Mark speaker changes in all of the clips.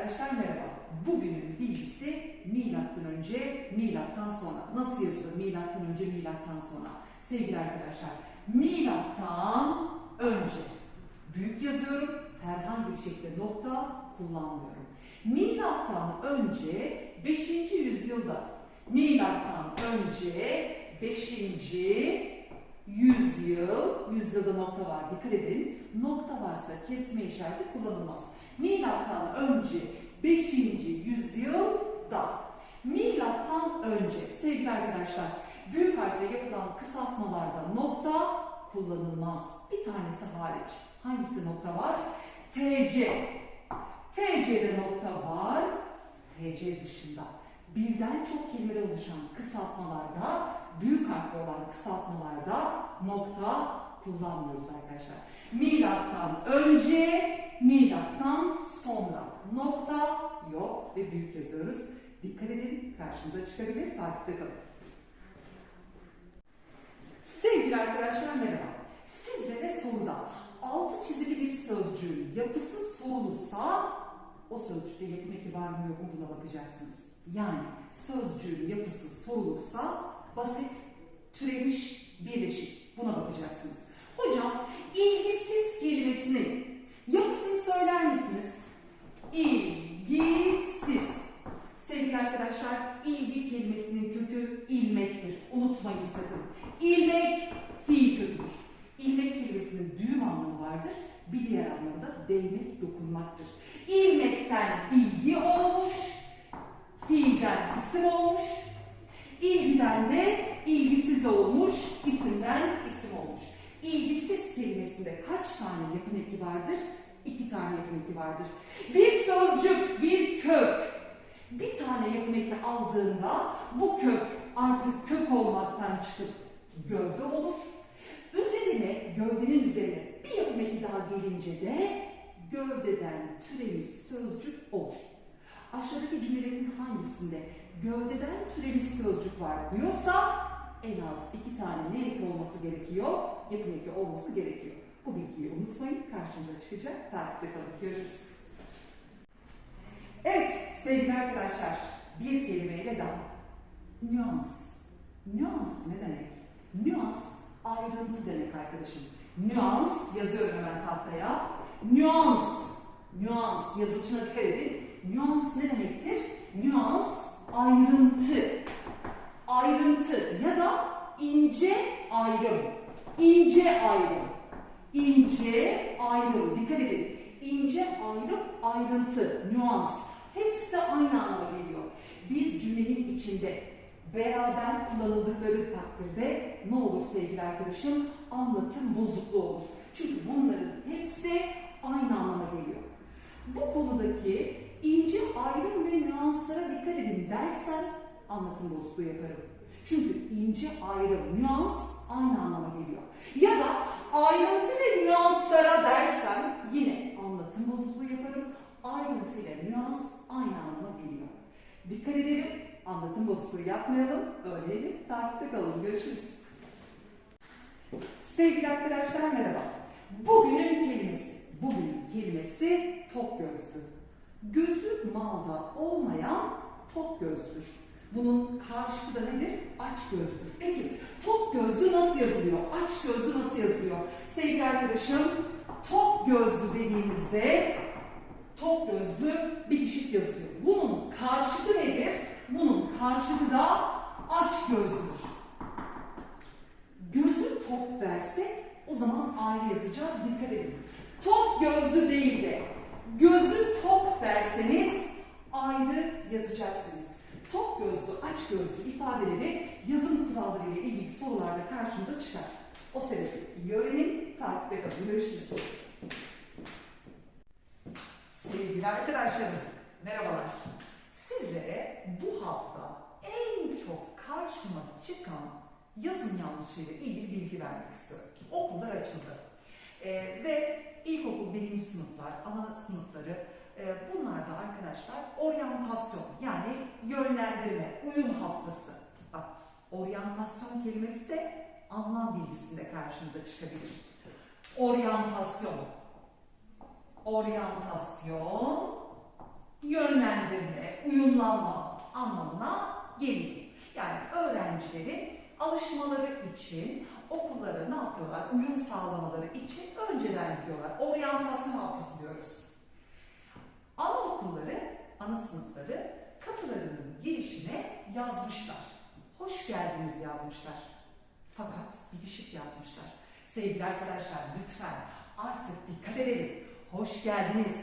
Speaker 1: arkadaşlar merhaba. Bugünün bilgisi milattan önce, milattan sonra. Nasıl yazılır milattan önce, milattan sonra? Sevgili arkadaşlar, milattan önce büyük yazıyorum. Herhangi bir şekilde nokta kullanmıyorum. Milattan önce 5. yüzyılda milattan önce 5. yüzyıl, yüzyılda nokta var dikkat edin. Nokta varsa kesme işareti kullanılmaz. Milattan önce 5. yüzyılda milattan önce sevgili arkadaşlar büyük harfle yapılan kısaltmalarda nokta kullanılmaz. Bir tanesi hariç. Hangisi nokta var? TC. TC'de nokta var. TC dışında. Birden çok kelimeden oluşan kısaltmalarda, büyük harfli olan kısaltmalarda nokta kullanmıyoruz arkadaşlar. Milattan önce, milattan sonra nokta yok ve büyük yazıyoruz. Dikkat edin karşınıza çıkabilir, takipte kalın. Sevgili arkadaşlar merhaba. Sizlere soruda altı çizili bir sözcüğün yapısı sorulursa o sözcükte yapım eki var mı yok mu buna bakacaksınız. Yani sözcüğün yapısı sorulursa basit, türemiş, birleşik buna bakacaksınız. Hocam ilgisiz Kelimesinde kaç tane yapım eki vardır? İki tane yapım eki vardır. Bir sözcük, bir kök, bir tane yapım eki aldığında bu kök artık kök olmaktan çıkıp gövde olur. Üzerine, gövdenin üzerine bir yapım eki daha gelince de gövdeden türemiş sözcük olur. Aşağıdaki cümlelerin hangisinde gövdeden türemiş sözcük var diyorsa en az iki tane ne eki olması gerekiyor? Eki olması gerekiyor. Bu bilgiyi unutmayın. Karşınıza çıkacak. Takipte kalın. Görüşürüz. Evet sevgili arkadaşlar bir kelimeyle daha. Nüans. Nüans ne demek? Nüans ayrıntı demek arkadaşım. Nüans yazıyorum hemen tahtaya. Nüans. Nüans yazılışına dikkat edin. Nüans ne demektir? Nüans ayrıntı. Ayrıntı ya da ince ayrım. İnce ayrım. İnce ayrım. Dikkat edin. İnce ayrım, ayrıntı, nüans. Hepsi aynı anlama geliyor. Bir cümlenin içinde beraber kullanıldıkları takdirde ne olur sevgili arkadaşım? Anlatım bozukluğu olur. Çünkü bunların hepsi aynı anlama geliyor. Bu konudaki ince ayrım ve nüanslara dikkat edin dersen anlatım bozukluğu yaparım. Çünkü ince ayrım, nüans aynı anlama geliyor. Ya da ayrıntı ve nüanslara dersen yine anlatım bozukluğu yaparım. Ayrıntı ile nüans aynı anlama geliyor. Dikkat edelim, anlatım bozukluğu yapmayalım, öğrenelim, takipte kalın. Görüşürüz. Sevgili arkadaşlar merhaba. Bugünün kelimesi, bugünün kelimesi tok gözlü. Gözü malda olmayan tok gözlüdür. Bunun karşıtı da nedir? Aç gözlüdür. Tok gözlü nasıl yazılıyor? Aç gözlü nasıl yazılıyor? Sevgili arkadaşım tok gözlü dediğimizde tok gözlü bitişik yazılıyor. Bunun karşıtı nedir? Bunun karşıtı da aç gözlüdür. Gözü tok derse o zaman ayrı yazacağız. Dikkat edin. Tok gözlü değil de gözü tok derseniz ayrı yazacaksınız. Tok gözlü, aç gözlü ifadeleri yazım kuralları ile ilgili sorularda karşınıza çıkar. O sebeple iyi öğrenin, takipte kalın. Görüşürüz. Sevgili arkadaşlarım, merhabalar. Sizlere bu hafta en çok karşıma çıkan yazım yanlışıyla ilgili bilgi vermek istiyorum. Okullar açıldı. Ee, ve ilkokul birinci sınıflar, ana sınıfları e, bunlarda arkadaşlar oryantasyon yani yönlendirme, uyum haftası. Bak oryantasyon kelimesi de anlam bilgisinde karşınıza çıkabilir. Oryantasyon. Oryantasyon yönlendirme, uyumlanma anlamına geliyor. Yani öğrencilerin alışmaları için okullara ne yapıyorlar? Uyum sağlamaları için önceden gidiyorlar. Oryantasyon haftası diyoruz. Anaokulları, ana sınıfları kapılarının girişine yazmışlar. Hoş geldiniz yazmışlar. Fakat bitişik yazmışlar. Sevgili arkadaşlar lütfen artık dikkat edelim. Hoş geldiniz.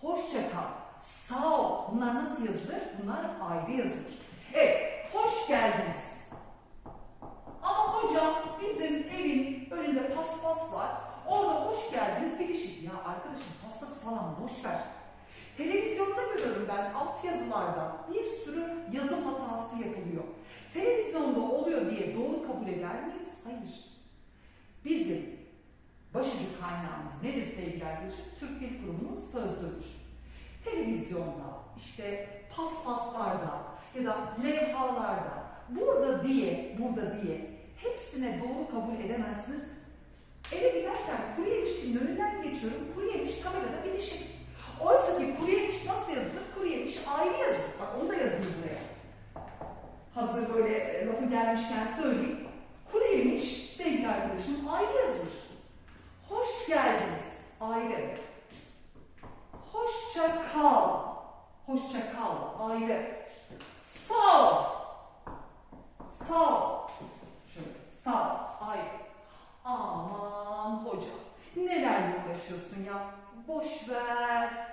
Speaker 1: Hoşça kal. Sağ ol. Bunlar nasıl yazılır? Bunlar ayrı yazılır. Evet, hoş geldiniz. Ama hocam bizim evin önünde paspas var. Orada hoş geldiniz bitişik. Ya arkadaşım paspası falan boş ver. Televizyonda görüyorum ben alt yazılarda bir sürü yazım hatası yapılıyor. Televizyonda oluyor diye doğru kabul eder miyiz? Hayır. Bizim başucu kaynağımız nedir sevgili arkadaşım? Türk Dil Kurumu'nun sözlüğüdür. Televizyonda, işte paspaslarda ya da levhalarda burada diye, burada diye hepsine doğru kabul edemezsiniz. Eve giderken kuru yemişçinin önünden geçiyorum. Kuru yemiş kamerada bitişik. Oysa ki kuru yemiş nasıl yazılır? Kuru yemiş ayrı yazılır. Bak onu da yazayım buraya. Hazır böyle e, lafı gelmişken söyleyeyim. Kuru yemiş sevgili arkadaşım ayrı yazılır. Hoş geldiniz. Ayrı. Hoşça kal. Hoşça kal. Ayrı. Sağ ol. Sağ ol. Şöyle sağ ol. Ayrı. Aman hocam. Nelerle uğraşıyorsun ya? Boş ver.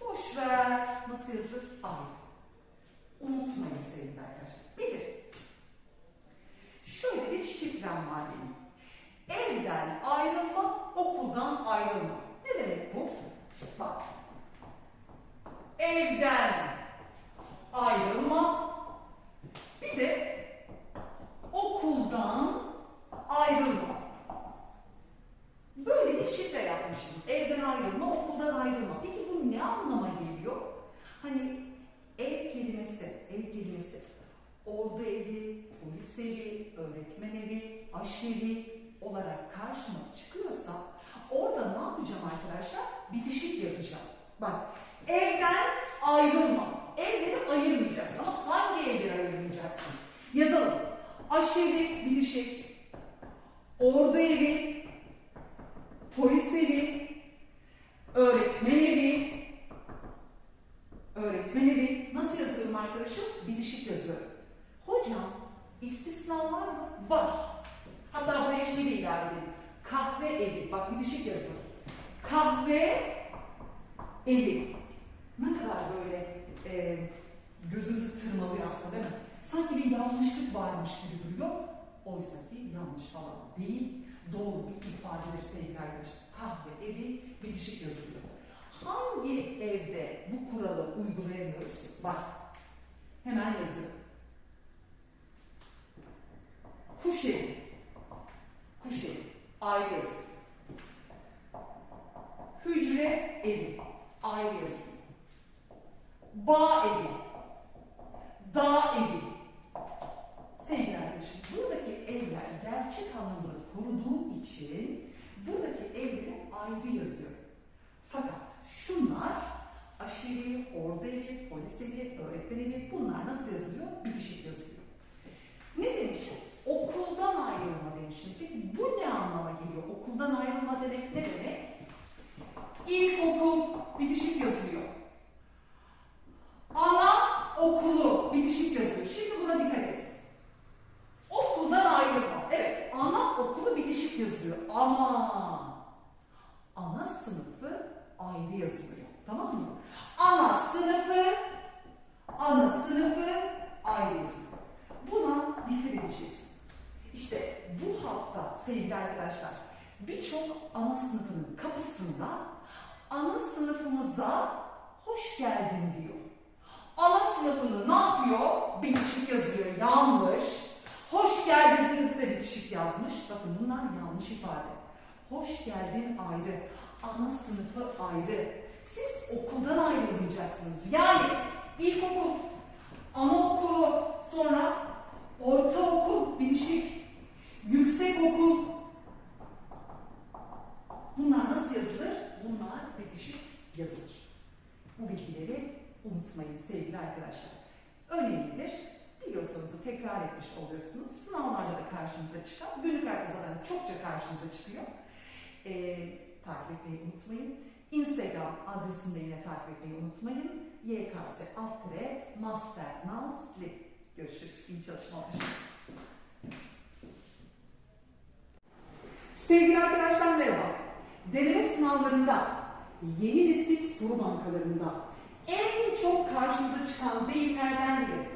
Speaker 1: Boş ver. Boş ver. Nasıl yazılır? Ayrı. Unutmayın sevgili arkadaşlar. Bir de şöyle bir şifrem var benim. Evden ayrılma, okuldan ayrılma. Ne demek bu? Bak. Evden ayrılma. Bir de okuldan ayrılma. Böyle bir şifre yapmışım. Evden ayrılma, okuldan ayrılma. Peki bu ne anlama geliyor? Hani ev kelimesi, ev kelimesi ordu evi, polis evi, öğretmen evi, aşevi olarak karşıma çıkıyorsa orada ne yapacağım arkadaşlar? Bitişik yazacağım. Bak evden ayrılma. Evleri ayırmayacaksın ama hangi evleri ayırmayacaksın? Yazalım. Aşevi bitişik, ordu evi, polis evi, öğretmen evi, öğretmen evi. Nasıl yazıyorum arkadaşım? Bitişik yazıyorum. Hocam istisna var mı? Var. Hatta buraya şey de ilave edelim. Kahve evi. Bak bitişik yazıyorum. Kahve evi. Ne kadar böyle e, gözümüzü tırmalıyor aslında değil mi? Sanki bir yanlışlık varmış gibi duruyor. Oysa ki yanlış falan değil. Doğru bir ifadedir sevgili arkadaşım. Kahve evi bitişik yazılıyor. Hangi evde bu kuralı uygulayamıyoruz? Bak. Hemen yazıyorum. Kuş evi. Kuş evi. Ayrı yazılıyor. Hücre evi. Ayrı yazılıyor. Bağ evi. Dağ evi. Sevgili arkadaşım, buradaki evler için buradaki evleri ayrı yazıyor. Fakat şunlar aşevi, ordu evi, polis evi, öğretmen evi bunlar nasıl yazılıyor? Bitişik yazılıyor. Ne demişim? Okuldan ayrılma demişim. Peki bu ne anlama geliyor? Okuldan ayrılma demek ne demek? İlkokul bitişik yazılıyor. Ana okulu bitişik yazılıyor. Şimdi buna dikkat et. Okuldan ayrılma. Evet, ana yazılıyor. Ama ana sınıfı ayrı yazılıyor. Tamam mı? Ana sınıfı, ana sınıfı ayrı yazılıyor. Buna dikkat edeceğiz. İşte bu hafta sevgili arkadaşlar birçok ana sınıfının kapısında ana sınıfımıza hoş geldin diyor. Ana sınıfını ne yapıyor? Bitişik yazıyor. Yanlış. Hoş geldiniz de bitişik yazmış. Bakın bunlar yanlış ifade. Hoş geldin ayrı. Ana sınıfı ayrı. Siz okuldan ayrılmayacaksınız. Yani ilkokul, anaokulu, sonra ortaokul, bitişik, yüksekokul. Bunlar nasıl yazılır? bunlar bitişik yazılır. Bu bilgileri unutmayın sevgili arkadaşlar. Önemlidir. Biliyorsanız da tekrar etmiş oluyorsunuz. Sınavlarda da karşınıza çıkan, günlük hayatta zaten çokça karşınıza çıkıyor. Ee, takip etmeyi unutmayın. Instagram adresinde yine takip etmeyi unutmayın. YKS alt tire master nazli. Görüşürüz. İyi çalışmalar. Sevgili arkadaşlar merhaba. Deneme sınavlarında, yeni nesil soru bankalarında en çok karşımıza çıkan deyimlerden biri.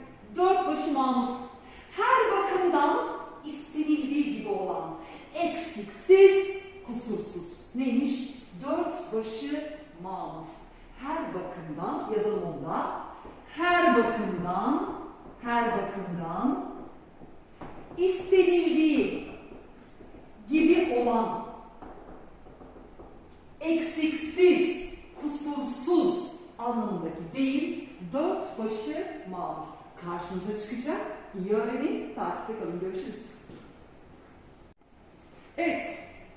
Speaker 1: Mamur. Karşınıza çıkacak. İyi öğrenin. Takipte kalın. Görüşürüz. Evet.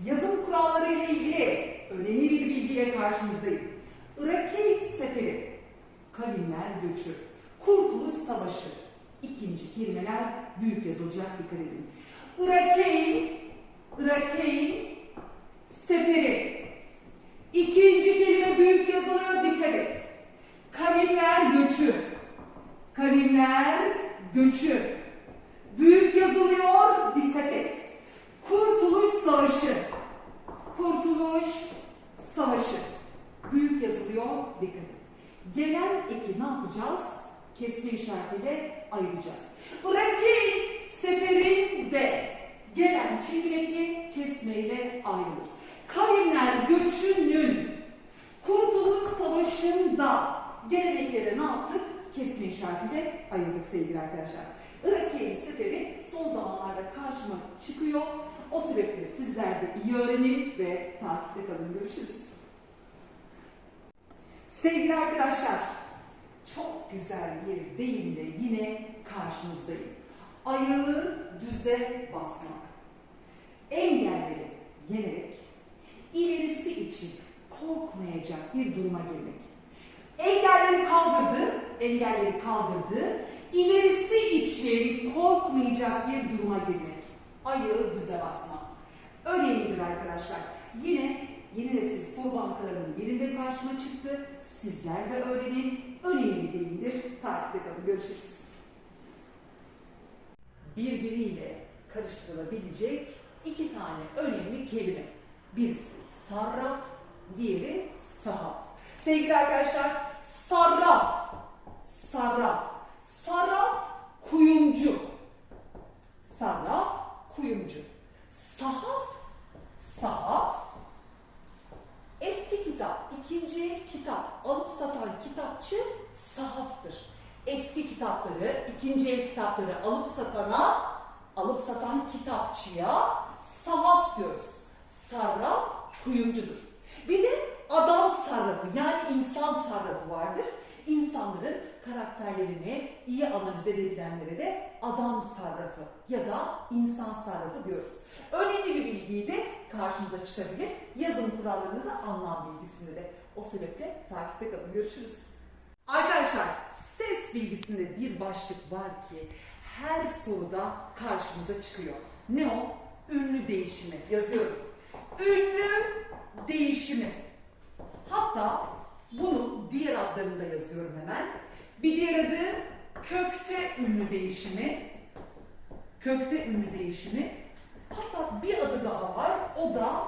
Speaker 1: Yazım kuralları ile ilgili önemli bir bilgiyle karşınızdayım. Irakey Seferi, Kavimler Göçü, Kurtuluş Savaşı. İkinci kelimeler büyük yazılacak dikkat edin. Irakey, Irakey Seferi. İkinci kelime büyük yazılıyor dikkat et. Kavimler göçü. Kavimler göçü. Büyük yazılıyor dikkat et. Kurtuluş Savaşı. Kurtuluş Savaşı. Büyük yazılıyor dikkat et. Gelen eki ne yapacağız? Kesme işaretiyle ayıracağız. Irak'ı seferinde gelen çekim eki kesmeyle ayrılır. Kavimler göçünün Kurtuluş Savaşı'nda gelen ekleri ne yaptık? Kesme işaretiyle ayırdık sevgili arkadaşlar. Irak'ı seferi son zamanlarda karşıma çıkıyor. O sebeple sizler de iyi öğrenin ve takipte kalın. Görüşürüz. Sevgili arkadaşlar, çok güzel bir deyimle yine karşınızdayım. Ayağı düze basmak. Engelleri yenerek ilerisi için korkmayacak bir duruma gelmek. Engelleri kaldırdı, engelleri kaldırdı, ilerisi için korkmayacak bir duruma girmek. Ayağı düze basmak. Önemlidir arkadaşlar. Yine yeni nesil soru bankalarının birinde karşıma çıktı. Sizler de öğrenin. Önemli bir deyimdir. Takipte kalın. Görüşürüz. Birbiriyle karıştırılabilecek iki tane önemli kelime. Birisi sarraf, diğeri sahaf. Sevgili arkadaşlar, sarraf, sarraf, sarraf kuyumcu. Sarraf kuyumcu. Sahaf, sahaf Eski kitap, ikinci kitap alıp satan kitapçı sahaftır. Eski kitapları, ikinci el kitapları alıp satana, alıp satan kitapçıya sahaf diyoruz. Sarraf kuyumcudur. Bir de adam sarrafı yani insan sarrafı vardır. İnsanların karakterlerini edebilenlere de adam sarrafı ya da insan sarrafı diyoruz. Önemli bir bilgiyi de karşınıza çıkabilir. Yazım kurallarında da anlam bilgisinde de. O sebeple takipte kalın. Görüşürüz. Arkadaşlar ses bilgisinde bir başlık var ki her soruda karşımıza çıkıyor. Ne o? Ünlü değişimi. Yazıyorum. Ünlü değişimi. Hatta bunu diğer adlarında yazıyorum hemen. Bir diğer adı kökte ünlü değişimi. Kökte ünlü değişimi. Hatta bir adı daha var. O da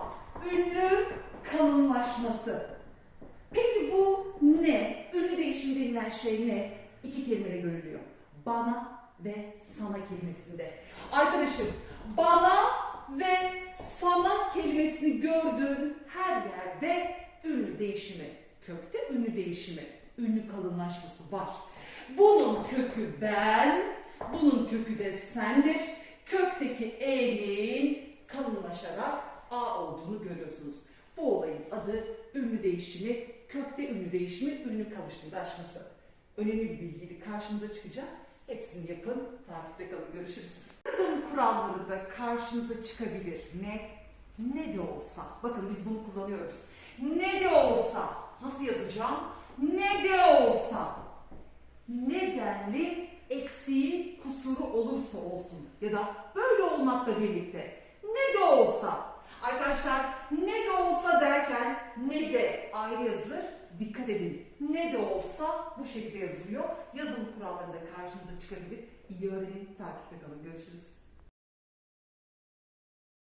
Speaker 1: ünlü kalınlaşması. Peki bu ne? Ünlü değişim denilen şey ne? İki kelimede görülüyor. Bana ve sana kelimesinde. Arkadaşım bana ve sana kelimesini gördüğün her yerde ünlü değişimi, kökte ünlü değişimi, ünlü kalınlaşması var. Bunun kökü ben, bunun kökü de sendir. Kökteki e'nin kalınlaşarak a olduğunu görüyorsunuz. Bu olayın adı ünlü değişimi, kökte ünlü değişimi, ünlü kalınlaşması. Önemli bir bilgiydi karşınıza çıkacak. Hepsini yapın, takipte kalın, görüşürüz. Yazım kurallarında karşınıza çıkabilir. Ne? Ne de olsa. Bakın biz bunu kullanıyoruz. Ne de olsa. Nasıl yazacağım? Ne de olsa. Nedenli eksiği kusuru olursa olsun ya da böyle olmakla birlikte ne de olsa. Arkadaşlar ne de olsa derken ne de ayrı yazılır dikkat edin. Ne de olsa bu şekilde yazılıyor. Yazım kurallarında karşınıza çıkabilir iyi öğrenin takipte kalın. Görüşürüz.